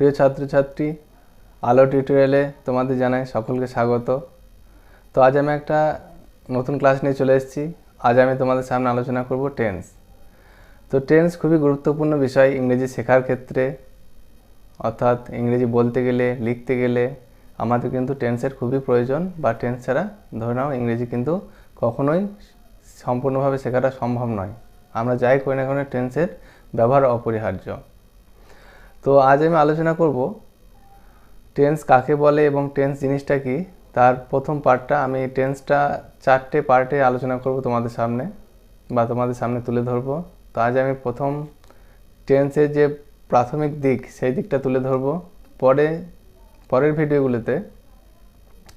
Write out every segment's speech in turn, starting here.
প্রিয় ছাত্রছাত্রী, আলো টিউটোরিয়ালে তোমাদের জানাই সকলকে স্বাগত। তো আজ আমি একটা নতুন ক্লাস নিয়ে চলে এসেছি। আজ আমি তোমাদের সামনে আলোচনা করব টেন্স তো টেন্স খুবই গুরুত্বপূর্ণ বিষয় ইংরেজি শেখার ক্ষেত্রে। অর্থাৎ ইংরেজি বলতে গেলে, লিখতে গেলে আমাদের কিন্তু টেন্সের খুবই প্রয়োজন বা টেন্স ছাড়া ধরে নাও ইংরেজি কিন্তু কখনোই সম্পূর্ণভাবে শেখাটা সম্ভব নয়। আমরা যাই করি না কেন টেন্সের ব্যবহার অপরিহার্য। তো আজ আমি আলোচনা করব টেন্স কাকে বলে এবং টেন্স জিনিসটা কি? তার প্রথম পার্টটা আমি টেন্সটা চারটে পার্টে আলোচনা করব তোমাদের সামনে বা তোমাদের সামনে তুলে ধরবো। তো আজ আমি প্রথম টেন্সের যে প্রাথমিক দিক, সেই দিকটা তুলে ধরবো। পরে, পরের ভিডিওগুলোতে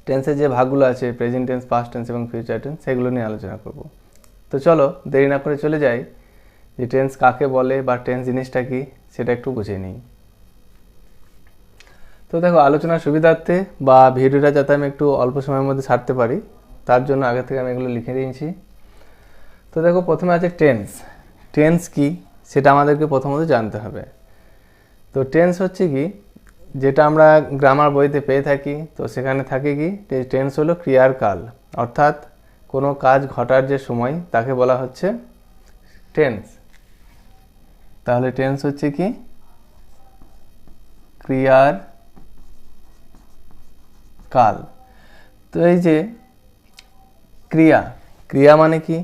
টেন্সের যে ভাগগুলো আছে প্রেজেন্ট টেন্স পাস্ট টেন্স এবং ফিউচার টেন্স সেগুলো নিয়ে আলোচনা করব। তো চলো, দেরি না করে চলে যাই যে টেন্স কাকে বলে বা টেন্স জিনিসটা কি, সেটা একটু বুঝে নিই। তো দেখো, আলোচনার সুবিধার্থে বা ভিডিওটা যাতে আমি একটু অল্প সময়ের মধ্যে ছাড়তে পারি, তার জন্য আগে থেকে আমি এগুলো লিখে দিয়েছি। তো দেখো, প্রথমে আছে টেন্স টেন্স কি? সেটা আমাদেরকে প্রথমত জানতে হবে। তো টেন্স হচ্ছে কি? যেটা আমরা গ্রামার বইতে পেয়ে থাকি, তো সেখানে থাকে কি? টেন্স হলো ক্রিয়ার কাল অর্থাৎ কোনো কাজ ঘটার যে সময়, তাকে বলা হচ্ছে টেন্স তাহলে টেন্স হচ্ছে কি? ক্রিয়ার কাল। তো এই যে ক্রিয়া ক্রিয়া মানে কি?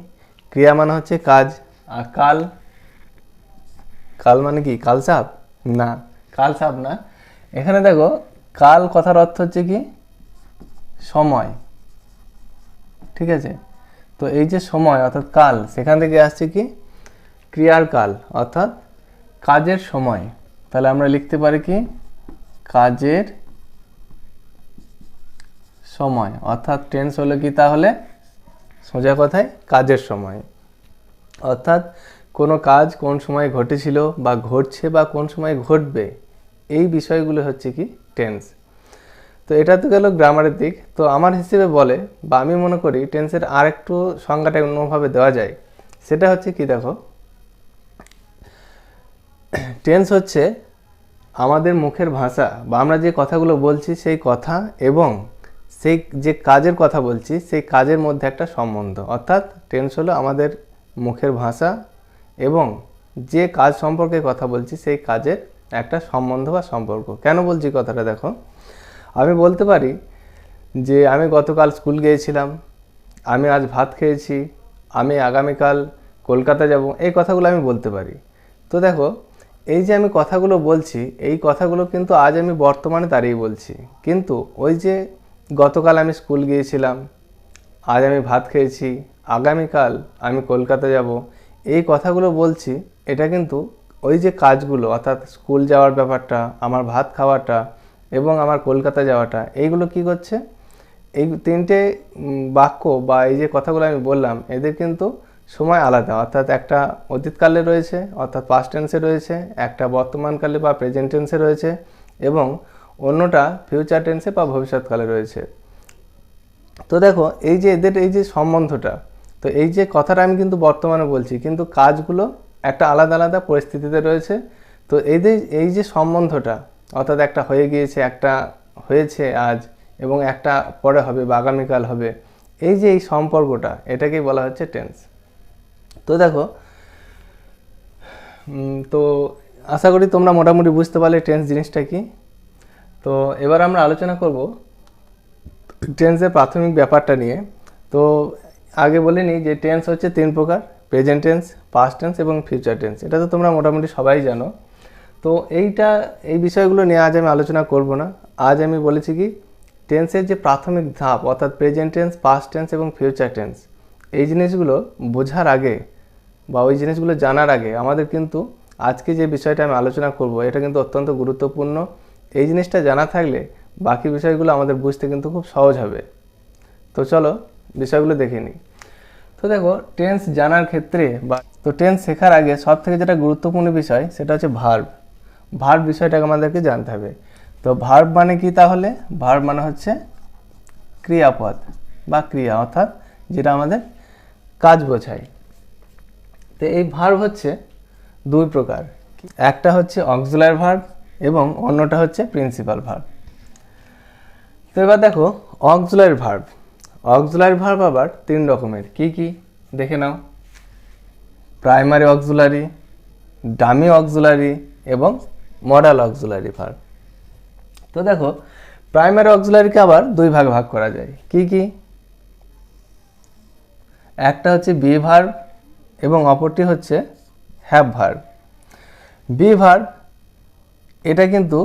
ক্রিয়া মানে হচ্ছে কাজ। আর কাল। কাল মানে কি? কাল সাপ? না। কাল সাপ না। এখানে দেখো কাল কথার অর্থ হচ্ছে কি? সময়। ঠিক আছে? তো এই যে সময় অর্থাৎ কাল সেখান থেকে আসছে কি? ক্রিয়ার কাল অর্থাৎ কাজের সময়। তাহলে আমরা লিখতে পারি কি? কাজের সময়। অর্থাৎ টেন্স হলো কি তাহলে? সোজা কথায় কাজের সময়। অর্থাৎ কোনো কাজ কোন সময় ঘটেছিল বা ঘটছে বা কোন সময় ঘটবে, এই বিষয়গুলো হচ্ছে কি টেন্স তো এটা তো গেল গ্রামারের দিক। তো আমার হিসেবে বলে বা আমি মনে করি টেন্সের আর একটু সংজ্ঞাটা অন্যভাবে দেওয়া যায়। সেটা হচ্ছে কি দেখো টেন্স হচ্ছে আমাদের মুখের ভাষা বা আমরা যে কথাগুলো বলছি সেই কথা এবং সেই যে কাজের কথা বলছি, সেই কাজের মধ্যে একটা সম্বন্ধ। অর্থাৎ টেন্স হলো আমাদের মুখের ভাষা এবং যে কাজ সম্পর্কে কথা বলছি, সেই কাজের একটা সম্বন্ধ বা সম্পর্ক। কেন বলছি কথাটা দেখো? আমি বলতে পারি যে আমি গতকাল স্কুল গিয়েছিলাম, আমি আজ ভাত খেয়েছি, আমি আগামীকাল কলকাতা যাব, এই কথাগুলো আমি বলতে পারি। তো দেখো, এই যে আমি কথাগুলো বলছি, এই কথাগুলো কিন্তু আজ আমি বর্তমানে দাঁড়িয়ে বলছি। কিন্তু ওই যে গতকাল আমি স্কুল গিয়েছিলাম। আজ আমি ভাত খেয়েছি। আগামীকাল আমি কলকাতা যাব। এই কথাগুলো বলছি, এটা কিন্তু ওই যে কাজগুলো, অর্থাৎ স্কুল যাওয়ার ব্যাপারটা, আমার ভাত খাওয়াটা এবং আমার কলকাতা যাওয়াটা, এইগুলো কি করছে? এই তিনটে বাক্য বা এই যে কথাগুলো আমি বললাম, এদের কিন্তু সময় আলাদা। অর্থাৎ একটা অতীতকালে রয়েছে, অর্থাৎ পাস্ট টেন্সে রয়েছে, একটা বর্তমানকালে বা প্রেজেন্ট টেন্সে রয়েছে এবং অন্যটা ফিউচার টেন্সে বা ভবিষ্যৎকালে রয়েছে। তো দেখো, এই যে এদের, এই যে সম্বন্ধটা, তো এই যে কথাটা আমি কিন্তু বর্তমানে বলছি, কিন্তু কাজগুলো একটা আলাদা আলাদা পরিস্থিতিতে রয়েছে। তো এদের এই যে সম্বন্ধটা, অর্থাৎ একটা হয়ে গিয়েছে, একটা হয়েছে আজ, এবং একটা পরে হবে বা আগামীকাল হবে, এই যে এই সম্পর্কটা, এটাকেই বলা হচ্ছে টেন্স তো দেখো তো আশা করি তোমরা মোটামুটি বুঝতে পারলে টেন্স জিনিসটা কি। তো এবার আমরা আলোচনা করব টেন্সের প্রাথমিক ব্যাপারটা নিয়ে। তো আগে বলে নিই যে টেন্স হচ্ছে তিন প্রকার প্রেজেন্ট টেন্স পাস্ট টেন্স এবং ফিউচার টেন্স এটা তো তোমরা মোটামুটি সবাই জানো। তো এইটা, এই বিষয়গুলো নিয়ে আজ আমি আলোচনা করব না। আজ আমি বলেছি কি টেন্সের যে প্রাথমিক ধাপ, অর্থাৎ প্রেজেন্ট টেন্স পাস্ট টেন্স এবং ফিউচার টেন্স এই জিনিসগুলো বোঝার আগে বা ওই জিনিসগুলো জানার আগে আমাদের কিন্তু আজকে যে বিষয়টা আমি আলোচনা করব, এটা কিন্তু অত্যন্ত গুরুত্বপূর্ণ। এই জিনিসটা জানা থাকলে বাকি বিষয়গুলো আমাদের বুঝতে কিন্তু খুব সহজ হবে। তো চলো বিষয়গুলো দেখে নিই। তো দেখো টেন্স জানার ক্ষেত্রে বা, তো টেন্স শেখার আগে সব থেকে যেটা গুরুত্বপূর্ণ বিষয় সেটা হচ্ছে ভার্ব ভার্ব বিষয়টাকে আমাদেরকে জানতে হবে। তো ভার্ব মানে কি তাহলে? ভার্ব মানে হচ্ছে ক্রিয়াপদ বা ক্রিয়া, অর্থাৎ যেটা আমাদের কাজ বোঝায়। তো এই ভার্ব হচ্ছে দুই প্রকার। একটা হচ্ছে অক্সিলার ভার্ব এবং অন্যটা হচ্ছে প্রিন্সিপাল ভার্ব তো এবার দেখো অক্সুলারি ভার্ব অক্সুলারি ভার্ব আবার তিন রকমের। কি কি? দেখে নাও। প্রাইমারি অক্সুলারি ডামি অক্সুলারি এবং মডাল অক্সুলারি ভার্ব তো দেখো প্রাইমারি অক্সুলারিকে আবার দুই ভাগে ভাগ করা যায়। কি কি? একটা হচ্ছে বি ভার্ব এবং অপরটি হচ্ছে হ্যাভ ভার্ব বি ভার্ব এটা কিন্তু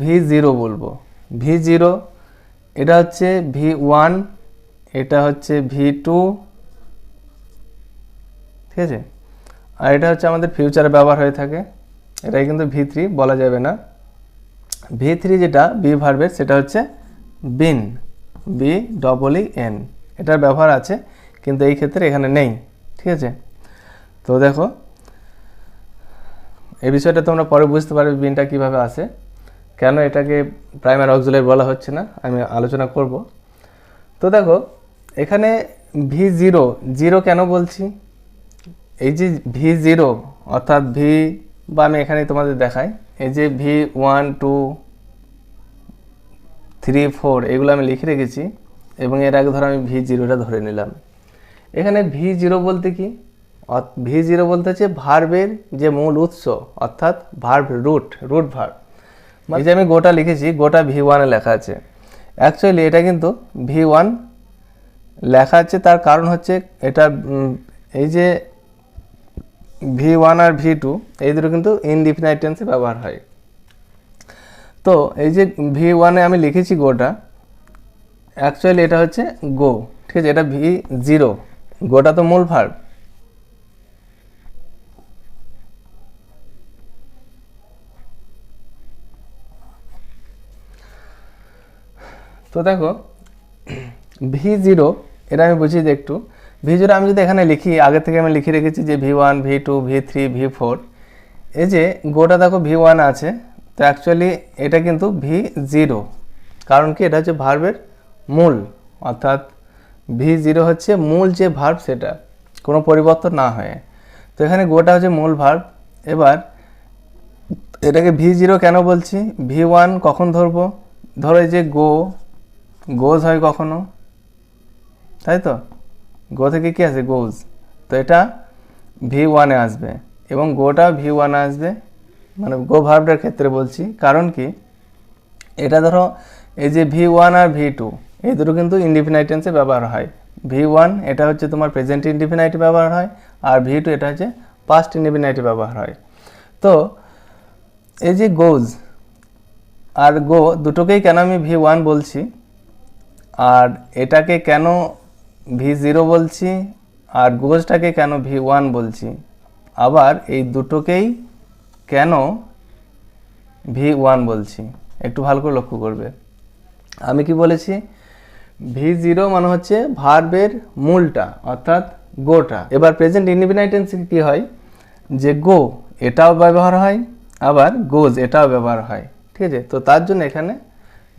ভি জিরো বলব। ভি জিরো এটা হচ্ছে ভি ওয়ান এটা হচ্ছে ভি টু ঠিক আছে? আর এটা হচ্ছে আমাদের ফিউচারে ব্যবহার হয়ে থাকে। এটাই কিন্তু ভি থ্রি বলা যাবে না। ভি থ্রি যেটা বি ভার্বের সেটা হচ্ছে been. B double E N এটার ব্যবহার আছে, কিন্তু এই ক্ষেত্রে এখানে নেই। ঠিক আছে? তো দেখো এই বিষয়টা তোমরা পরে বুঝতে পারবে বিনটা কীভাবে আসে কেন এটাকে প্রাইমারি অক্সুলারি বলা হচ্ছে না, আমি আলোচনা করব। তো দেখো, এখানে ভি জিরো জিরো কেন বলছি? এই যে ভি জিরো অর্থাৎ ভি বা আমি এখানে তোমাদের দেখাই, এই যে V one two three four এগুলো আমি লিখে রেখেছি, এবং এর আগে ধরো আমি ভি জিরোটা ধরে নিলাম। এখানে ভি জিরো বলতে কি? ভি জিরো বলতে হচ্ছে ভার্বের যে মূল উৎস অর্থাৎ ভার্ব রুট রুট ভার্ব। এই যে আমি গোটা লিখেছি গোটা ভি ওয়ানে লেখা আছে। অ্যাকচুয়ালি এটা কিন্তু ভি ওয়ান লেখা আছে তার কারণ হচ্ছে এটা এই যে ভি ওয়ান আর ভি টু এই দুটো কিন্তু ইনডিফিনাইট টেন্সে ব্যবহার হয়। তো এই যে ভি ওয়ানে আমি লিখেছি গোটা অ্যাকচুয়ালি এটা হচ্ছে গো ঠিক আছে? এটা ভি জিরো গোটা তো মূল ভার্ব। তো দেখো ভি জিরো এটা আমি বুঝিয়ে দিই একটু। ভি জিরো আমি যদি এখানে লিখি, আগে থেকে আমি লিখে রেখেছি যে V one V two V three V four এই যে গোটা দেখো ভি ওয়ান আছে, তো অ্যাকচুয়ালি এটা কিন্তু ভি জিরো কারণ কি? এটা হচ্ছে ভার্বের মূল। অর্থাৎ ভি জিরো হচ্ছে মূল যে ভার্ব সেটা, কোনো পরিবর্তন না হয়। তো এখানে গোটা হচ্ছে মূল ভার্ব এবার এটাকে ভি জিরো কেন বলছি? ভি ওয়ান কখন ধরবো? ধরো যে গো গোজ হয় কখনো? তাই তো? গো থেকে কি আছে গোজ। তো এটা ভি ওয়ানে আসবে। এবং গোটা ভি ওয়ানে আসবে মানে গো ভার্বটার ক্ষেত্রে বলছি। কারণ কি? এটা ধরো, এই যে ভি ওয়ান আর ভি টু, এই দুটো কিন্তু ইনডিফিনাইট টেন্সে ব্যবহার হয়। ভি ওয়ান এটা হচ্ছে তোমার প্রেজেন্ট ইনডিফিনাইটে ব্যবহার হয়, আর ভি টু এটা হচ্ছে পাস্ট ইনডিফিনাইটে ব্যবহার হয়। তো, এই যে গোজ আর গো, দুটোকেই কেন আমি ভি ওয়ান বলছি? আর এটাকে কেন ভি জিরো বলছি? আর গোজটাকে কেন ভি ওয়ান বলছি? আবার এই দুটোকেই কেন ভি ওয়ান বলছি? একটু ভালো করে লক্ষ্য করবে। আমি কি বলেছি? ভি জিরো মানে হচ্ছে ভার্বের মূলটা, অর্থাৎ গোটা। এবার প্রেজেন্ট ইনডিফিনাইটেন্স কি হয়? যে গো এটাও ব্যবহার হয়, আবার গোজ এটাও ব্যবহার হয়। ঠিক আছে? তো তার জন্য এখানে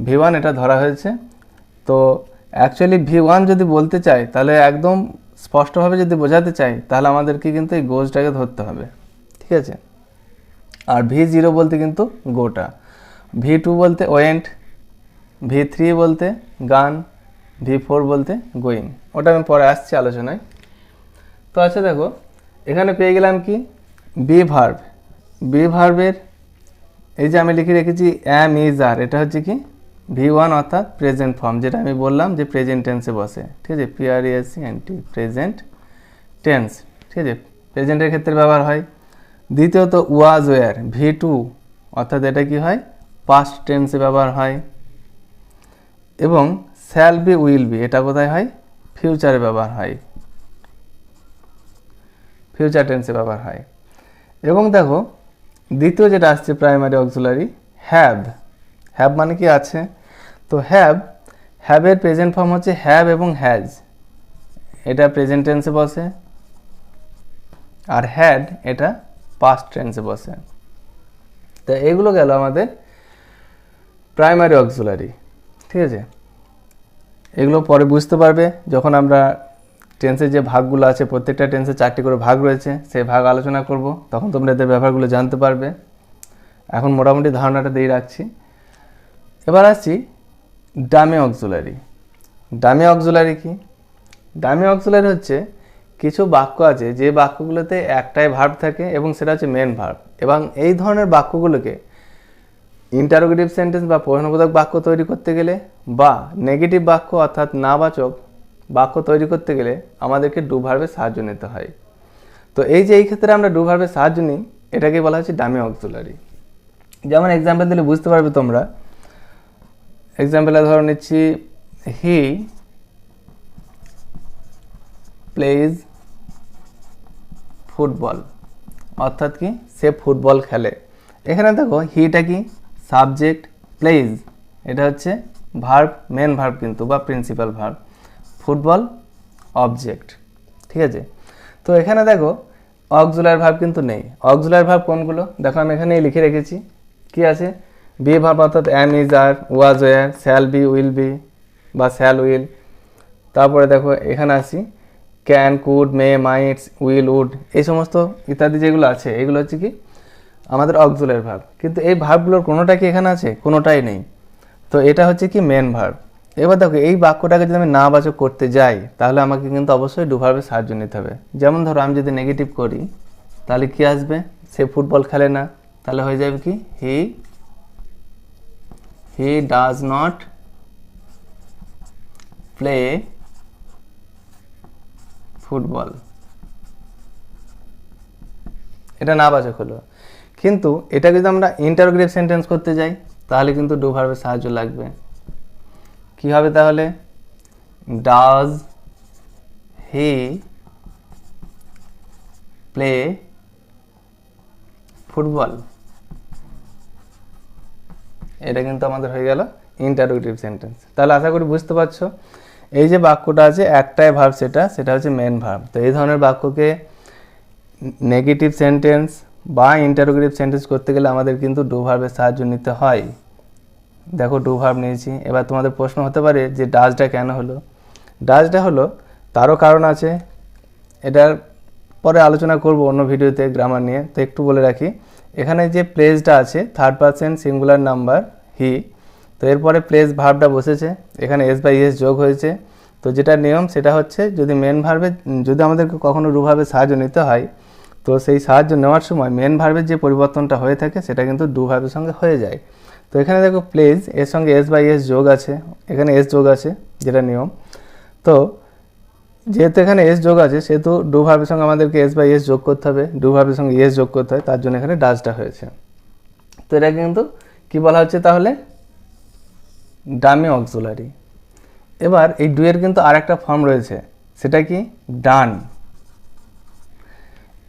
ভি ওয়ান এটা ধরা হয়েছে। তো অ্যাকচুয়ালি ভি ওয়ান যদি বলতে চাই, তাহলে একদম স্পষ্টভাবে যদি বোঝাতে চাই, তাহলে আমাদেরকে কিন্তু এই গোজটাকে ধরতে হবে। ঠিক আছে? আর ভি জিরো বলতে কিন্তু গোটা। ভি টু বলতে ওয়েন্ট ভি থ্রি বলতে গান ভি ফোর বলতে গোয়িং। ওটা আমি পরে আসছি আলোচনায়। তো আচ্ছা দেখো, এখানে পেয়ে গেলাম কি? বি ভার্ব বি ভার্বের এই যে আমি লিখে রেখেছি অ্যাম ইজ আর এটা হচ্ছে কি? ভি ওয়ান অর্থাৎ প্রেজেন্ট ফর্ম যেটা আমি বললাম যে প্রেজেন্ট টেন্সে বসে। ঠিক আছে? পিআরএসি অ্যান্টি প্রেজেন্ট টেন্স ঠিক আছে? প্রেজেন্টের ক্ষেত্রে ব্যবহার হয়। দ্বিতীয়ত ওয়াজ ওয়ার ভি টু অর্থাৎ এটা কি হয়? পাস্ট টেন্সে ব্যবহার হয়। এবং শ্যাল বি উইল বি এটা কোথায় হয়? ফিউচারে ব্যবহার হয়। ফিউচার টেন্সে ব্যবহার হয়। এবং দেখো, দ্বিতীয় যেটা আসছে প্রাইমারি অক্সুলারি হ্যাভ হ্যাভ মানে কি আছে? তো হ্যাভ হ্যাভের প্রেজেন্ট ফর্ম হচ্ছে হ্যাভ এবং হ্যাজ এটা প্রেজেন্ট টেন্সে বসে, আর হ্যাড এটা পাস্ট টেন্সে বসে। তো এগুলো গেল আমাদের প্রাইমারি অক্সুলারি ঠিক আছে? এগুলো পরে বুঝতে পারবে, যখন আমরা টেন্সের যে ভাগগুলো আছে, প্রত্যেকটা টেন্সে চারটি করে ভাগ রয়েছে, সেই ভাগ আলোচনা করব, তখন তোমরা এদের ব্যবহারগুলো জানতে পারবে। এখন মোটামুটি ধারণাটা দিয়ে রাখছি। এবার আসছি ডামে অক্সুলারি। ডামে অক্সুলারি কি? ডামে অক্সুলারি হচ্ছে কিছু বাক্য আছে যে বাক্যগুলোতে একটাই ভার্ব থাকে এবং সেটা হচ্ছে মেন ভার্ব এবং এই ধরনের বাক্যগুলোকে ইন্টারোগেটিভ সেন্টেন্স বা প্রশ্নবোধক বাক্য তৈরি করতে গেলে বা নেগেটিভ বাক্য অর্থাৎ নাবাচক বাক্য তৈরি করতে গেলে আমাদেরকে ডু ভার্বের সাহায্য নিতে হয়। তো এই যে এই ক্ষেত্রে আমরা ডু ভার্বের সাহায্য নিই, এটাকে বলা হচ্ছে ডামি অক্সুলারি। যেমন এক্সাম্পল দিলে বুঝতে পারবে তোমরা এক্সাম্পলে ধরো নিচ্ছি হি প্লেজ ফুটবল অর্থাৎ কি? সে ফুটবল খেলে। এখানে দেখো হিটা কি? সাবজেক্ট প্লেজ এটা হচ্ছে ভার্ব মেন ভার্ব কিন্তু, বা প্রিন্সিপাল ভার্ব ফুটবল অবজেক্ট ঠিক আছে? তো এখানে দেখো অক্সুলার ভার্ব কিন্তু নেই। অক্সুলার ভার্ব কোনগুলো? দেখো, আমি এখানে লিখে রেখেছি। কি আছে? বি ভার্ব অর্থাৎ am is R was were shall be will be বা শ্যাল উইল তারপরে দেখো, এখানে আসি। Can could may mights will would এই সমস্ত ইত্যাদি যেগুলো আছে, এগুলো হচ্ছে কি আমাদের অক্সুলার ভাব কিন্তু এই ভাবগুলোর কোনোটা কি এখানে আছে? কোনোটাই নেই। তো এটা হচ্ছে কি মেন ভার্ব এবার দেখো, এই বাক্যটাকে যদি আমি না বাচক করতে যাই, তাহলে আমাকে কিন্তু অবশ্যই ডু ভার্বের সাহায্য নিতে হবে। যেমন ধরো, আমি যদি নেগেটিভ করি, তাহলে কি আসবে? সে ফুটবল খেলে না। তাহলে হয়ে যাবে কি? He he does not play football এটা না বাচক হলো। কিন্তু এটা যদি আমরা ইন্টারোগেটিভ সেন্টেন্স করতে যাই, তাহলে কিন্তু ডু ভার্বের সাহায্য লাগবে। কি হবে তাহলে? ডাজ হি প্লে ফুটবল এটা কিন্তু আমাদের হয়ে গেল ইন্টারোগেটিভ সেন্টেন্স তাহলে আশা করি বুঝতে পারছ। এই যে বাক্যটা আছে, একটাই ভার্ব সেটা সেটা হচ্ছে মেন ভার্ব তো এই ধরনের বাক্যকে নেগেটিভ সেন্টেন্স বা ইন্টারোগেটিভ সেন্টেন্স করতে গেলে আমাদের কিন্তু ডু ভার্বের সাহায্য নিতে হয়। দেখো ডু ভার্ব নিয়েছি। এবার তোমাদের প্রশ্ন হতে পারে যে ডাজটা কেন হলো? ডাজটা হলো, তারও কারণ আছে। এটার পরে আলোচনা করব অন্য ভিডিওতে গ্রামার নিয়ে। তো একটু বলে রাখি। এখানে যে প্লেসটা আছে third person singular number he তো এরপরে প্লেস ভার্বটা বসেছে, এখানে এস বাই এস যোগ হয়েছে। তো যেটা নিয়ম, সেটা হচ্ছে যদি মেন ভার্বে যদি আমাদেরকে কখনো ভার্বের সাহায্য নিতে হয়, তো সেই সাহায্য নেওয়ার সময় মেন ভার্বের যে পরিবর্তনটা হয়ে থাকে, সেটা কিন্তু ডু ভার্বের সঙ্গে হয়ে যায়। তো এখানে দেখো প্লেজ এর সঙ্গে এস বাই এস যোগ আছে, এখানে এস যোগ আছে, যেটা নিয়ম। তো যেহেতু এখানে এস যোগ আছে, সেহেতু ডু ভার্বের সঙ্গে আমাদেরকে এস বাই এস যোগ করতে হবে। ডু ভার্বের সঙ্গে এস যোগ করতে হয়, তার জন্য এখানে ডাজটা হয়েছে। তো এটা কিন্তু কি বলা হচ্ছে তাহলে? Dummy auxiliary. এবার এই ডুয়ের কিন্তু আর একটা ফর্ম রয়েছে, সেটা কি? ডান।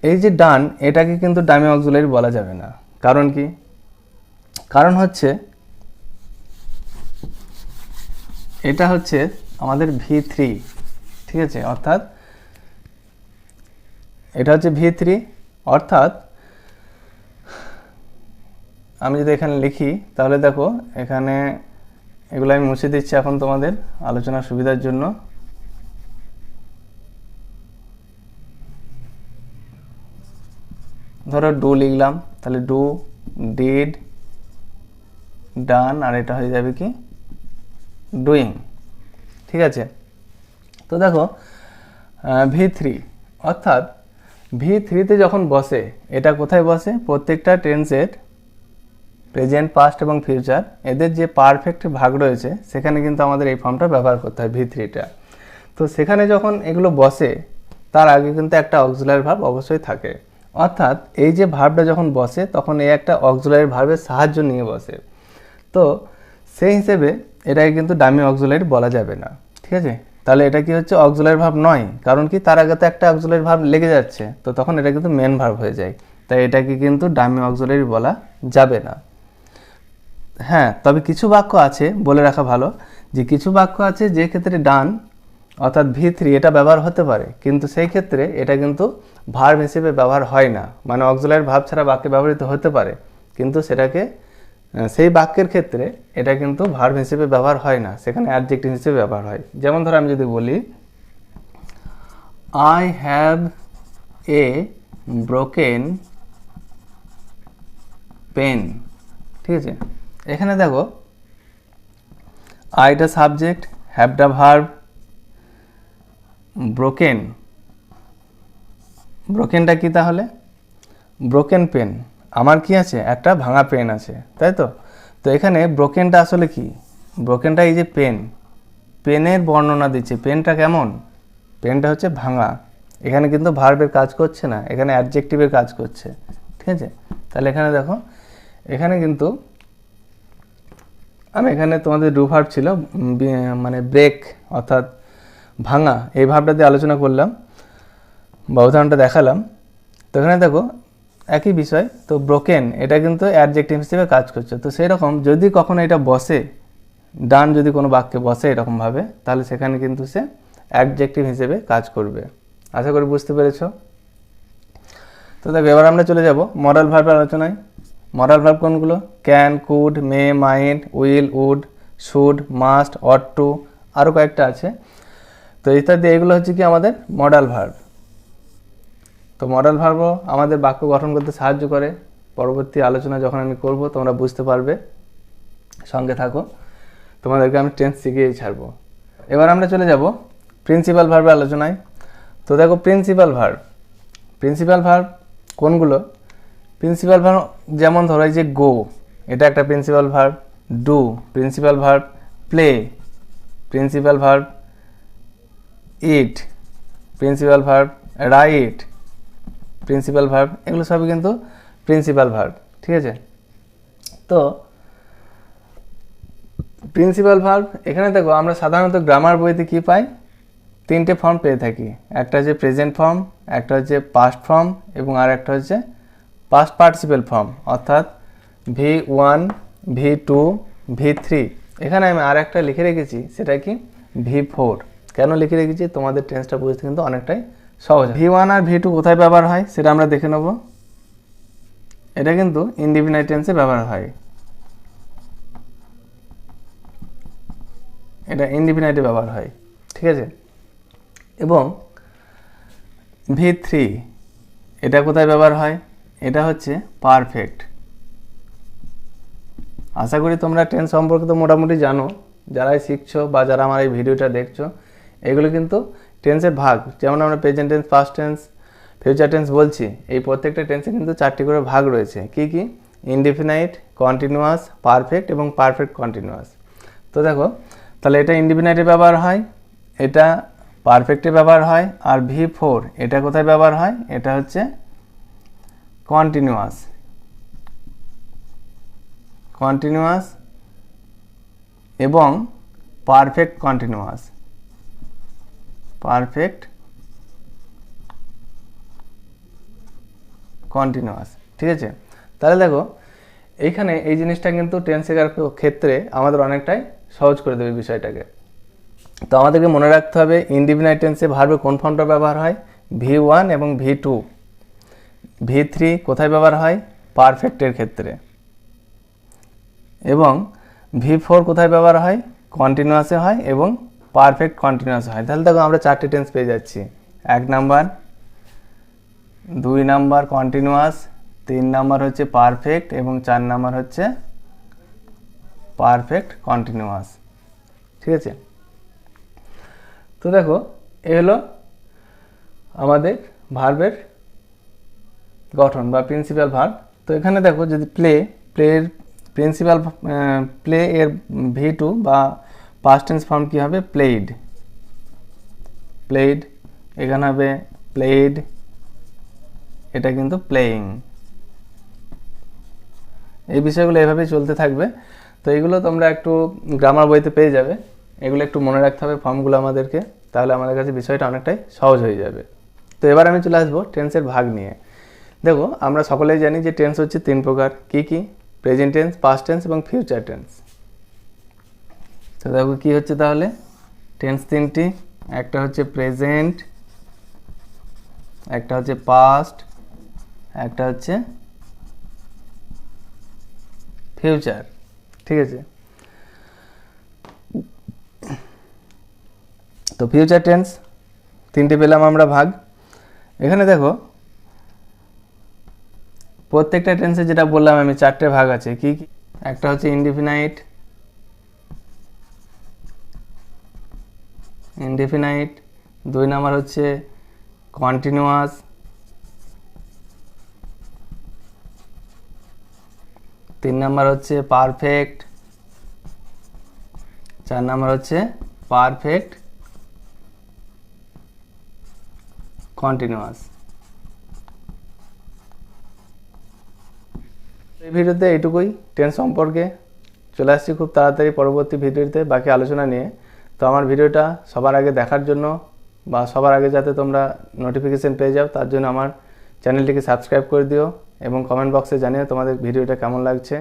এই যে ডান, এটাকে কিন্তু ডামি অক্সুলারি বলা যাবে না। কারণ কি? কারণ হচ্ছে, এটা হচ্ছে আমাদের ভি থ্রি ঠিক আছে? অর্থাৎ এটা হচ্ছে ভি থ্রি অর্থাৎ আমি যদি এখানে লিখি, তাহলে দেখো এখানে এগুলো আমি মুছে দিচ্ছি এখন তোমাদের আলোচনার সুবিধার জন্য। ধরো ডু লিখলাম, তাহলে ডু ডিড ডান আর এটা হয়ে যাবে কি? ডুইং ঠিক আছে? তো দেখো ভি থ্রি অর্থাৎ ভি থ্রিতে যখন বসে, এটা কোথায় বসে? প্রত্যেকটা টেন্সের প্রেজেন্ট পাস্ট এবং ফিউচার এদের যে পারফেক্ট ভাগ রয়েছে, সেখানে কিন্তু আমাদের এই ফর্মটা ব্যবহার করতে হয় ভি থ্রিটা তো সেখানে যখন এগুলো বসে, তার আগে কিন্তু একটা অক্সুলারি ভাব অবশ্যই থাকে। অর্থাৎ এই যে ভাবটা যখন বসে, তখন এই একটা অক্সুলারি ভাবের সাহায্য নিয়ে বসে। তো সেই হিসেবে এটাকে কিন্তু ডামি অক্সুলারি বলা যাবে না। ঠিক আছে? তাহলে এটা কি হচ্ছে অক্সুলারি ভাব নয়? কারণ কি তার আগে তো একটা অক্সুলারি ভাব লেগে যাচ্ছে, তো তখন এটা কিন্তু মেন ভাব হয়ে যায়। তাই এটাকে কিন্তু ডামি অক্সুলারি বলা যাবে না। হ্যাঁ তবে কিছু বাক্য আছে, বলে রাখা ভালো, যে কিছু বাক্য আছে যে ক্ষেত্রে ডান অর্থাৎ ভি থ্রি এটা ব্যবহার হতে পারে, কিন্তু সেই ক্ষেত্রে এটা কিন্তু ভার্ব হিসেবে ব্যবহার হয় না। মানে অক্সুলারি ভাব ছাড়া বাক্যে ব্যবহৃত হতে পারে, কিন্তু সেটাকে সেই বাক্যের ক্ষেত্রে এটা কিন্তু ভার্ভ হিসেবে ব্যবহার হয় না, সেখানে অ্যাডজেক্টিভ হিসেবে ব্যবহার হয়। যেমন ধরো আমি যদি বলি I have a broken pen ঠিক আছে? এখানে দেখো আইটা সাবজেক্ট হ্যাভটা ভার্ভ ব্রোকেন ব্রোকেনটা কি তাহলে? ব্রোকেন পেন আমার কি আছে? একটা ভাঙা পেন আছে, তাই তো? তো এখানে ব্রোকেনটা আসলে কি? ব্রোকেনটা এই যে পেন। পেনের বর্ণনা দিচ্ছে, পেনটা কেমন? পেনটা হচ্ছে ভাঙা। এখানে কিন্তু ভার্বের কাজ করছে না, এখানে অ্যাডজেক্টিভের কাজ করছে, ঠিক আছে? তাহলে এখানে দেখো, এখানে কিন্তু আমি এখানে তোমাদের ডু ভার্ব ছিল মানে ব্রেক অর্থাৎ ভাঙা, এই ভাবটা দিয়ে আলোচনা করলাম, বা উদাহরণটা দেখালাম। তো এখানে দেখো একই বিষয়, তো ব্রোকেন এটা কিন্তু অ্যাডজেক্টিভ হিসেবে কাজ করছে। তো সেই রকম যদি কখনো এটা বসে, ডান যদি কোনো বাক্যে বসে এরকমভাবে, তাহলে সেখানে কিন্তু সে অ্যাডজেক্টিভ হিসেবে কাজ করবে। আশা করি বুঝতে পেরেছ? তো দেখো, এবার আমরা চলে যাব মরাল ভার্বের আলোচনায়। মরাল ভার্ব কোনগুলো? Can could may might will would should must ought to আরও কয়েকটা আছে। তো ইত্যাদি, এগুলো হচ্ছে কি আমাদের মডাল ভার্ব তো মডাল ভার্বও আমাদের বাক্য গঠন করতে সাহায্য করে। পরবর্তী আলোচনা যখন আমি করব, তোমরা বুঝতে পারবে। সঙ্গে থাকো। তোমাদেরকে আমি টেন্স শিখিয়েই ছাড়বো। এবার আমরা চলে যাব প্রিন্সিপাল ভার্বের আলোচনায়। তো দেখো প্রিন্সিপাল ভার্ব প্রিন্সিপাল ভার্ব কোনগুলো? প্রিন্সিপাল ভার্ব যেমন ধরো যে গো এটা একটা principal verb do principal verb play principal verb eat principal verb write principal verb এগুলো সবই কিন্তু প্রিন্সিপাল ভার্ব ঠিক আছে? তো প্রিন্সিপাল ভার্ব এখানে দেখো আমরা সাধারণত গ্রামার বইতে কি পাই? তিনটে ফর্ম পেয়ে থাকি। একটা হচ্ছে প্রেজেন্ট ফর্ম একটা হচ্ছে পাস্ট ফর্ম এবং আর একটা হচ্ছে পাস্ট পার্টিসিপেল ফর্ম অর্থাৎ V one V two V three এখানে আমি আর একটা লিখে রেখেছি, সেটা কি? ভি ফোর কেন লিখে রেখেছি? তোমাদের টেন্সটা বুঝতে কিন্তু অনেকটাই সহজ ভি ওয়ান আর ভি টু কোথায় ব্যবহার হয় সেটা আমরা দেখে নেব। এটা কিন্তু ইনডিফিনাইট টেন্সে ব্যবহার হয়। এটা ইনডিফিনাইটে ব্যবহার হয়, ঠিক আছে? এবং ভি থ্রি এটা কোথায় ব্যবহার হয়? এটা হচ্ছে পারফেক্ট আশা করি তোমরা টেন্স সম্পর্কে তো মোটামুটি জানো। যারাই শিখছো বা যারা আমার এই ভিডিওটা দেখছ, এগুলো কিন্তু টেন্সের ভাগ, যেমন আমরা present tense past tense future tense বলছি, এই প্রত্যেকটা টেন্সে কিন্তু চারটি করে ভাগ রয়েছে। কি কি? ইনডিফিনাইট কন্টিনিউয়াস পারফেক্ট এবং পারফেক্ট কন্টিনিউয়াস তো দেখো, তাহলে এটা ইনডিফিনাইটে ব্যবহার হয়, এটা পারফেক্টে ব্যবহার হয়, আর ভি ফোর এটা কোথায় ব্যবহার হয়? এটা হচ্ছে কন্টিনিউয়াস কন্টিনিউয়াস এবং পারফেক্ট কন্টিনিউয়াস পারফেক্ট কন্টিনিউয়াস, ঠিক আছে? তাহলে দেখো এইখানে এই জিনিসটা কিন্তু টেন্স শেখার ক্ষেত্রে আমাদের অনেকটাই সহজ করে দেবে বিষয়টাকে। তো আমাদেরকে মনে রাখতে হবে ইনডিফিনাইট টেন্সে ভার্বে কোন ফর্মটা ব্যবহার হয়? ভি ওয়ান এবং ভি টু ভি থ্রি কোথায় ব্যবহার হয়? পারফেক্টের ক্ষেত্রে। এবং ভি ফোর কোথায় ব্যবহার হয়? কন্টিনিউয়াসে হয় এবং পারফেক্ট কন্টিনিউয়াস হয়। তাহলে দেখো আমরা চারটে টেন্স পেয়ে যাচ্ছি। এক নাম্বার দুই নাম্বার কন্টিনিউয়াস তিন নাম্বার হচ্ছে পারফেক্ট এবং চার নাম্বার হচ্ছে পারফেক্ট কন্টিনিউয়াস ঠিক আছে? তো দেখো, এ হলো আমাদের ভার্বের গঠন বা প্রিন্সিপাল ভার্ব তো এখানে দেখো যদি প্লে প্লের প্রিন্সিপাল প্লে এর ভি টু বা পাস্ট টেন্স ফর্ম কী হবে? প্লেড প্লেড এখানে হবে প্লেড এটা কিন্তু প্লেয়িং এই বিষয়গুলো এভাবেই চলতে থাকবে। তো এগুলো তোমরা একটু গ্রামার বইতে পেয়ে যাবে। এগুলো একটু মনে রাখতে হবে ফর্মগুলো আমাদেরকে, তাহলে আমাদের কাছে বিষয়টা অনেকটাই সহজ হয়ে যাবে। তো এবার আমি চলে আসব টেন্সের ভাগ নিয়ে। দেখো, আমরা সকলেই জানি যে টেন্স হচ্ছে তিন প্রকার। কি কি? প্রেজেন্ট টেন্স পাস্ট টেন্স এবং ফিউচার টেন্স তো দেখো কি হচ্ছে তাহলে? টেন্স তিনটি, একটা হচ্ছে প্রেজেন্ট একটা হচ্ছে পাস্ট একটা হচ্ছে ফিউচার ঠিক আছে? তো ফিউচার টেন্স তিনটে পেলাম আমরা ভাগ। এখানে দেখো, প্রত্যেকটা টেন্সে যেটা বললাম আমি, চারটে ভাগ আছে। কি কি? একটা হচ্ছে ইনডিফিনাইট ইনডিফিনাইট দুই নাম্বার হচ্ছে কন্টিনিউয়াস তিন নাম্বার হচ্ছে পারফেক্ট চার নাম্বার হচ্ছে পারফেক্ট কন্টিনিউয়াস এই ভিডিওতে এইটুকুই। টেন্স সম্পর্কে চলে আসছি খুব তাড়াতাড়ি পরবর্তী ভিডিওতে। বাকি আলোচনা নিয়ে তো আমার ভিডিওটা সবার আগে দেখার জন্য বা সবার আগে যাতে তোমরা নোটিফিকেশান পেয়ে যাও, তার জন্য আমার চ্যানেলটিকে সাবস্ক্রাইব করে দিও এবং কমেন্ট বক্সে জানিও তোমাদের ভিডিওটা কেমন লাগছে।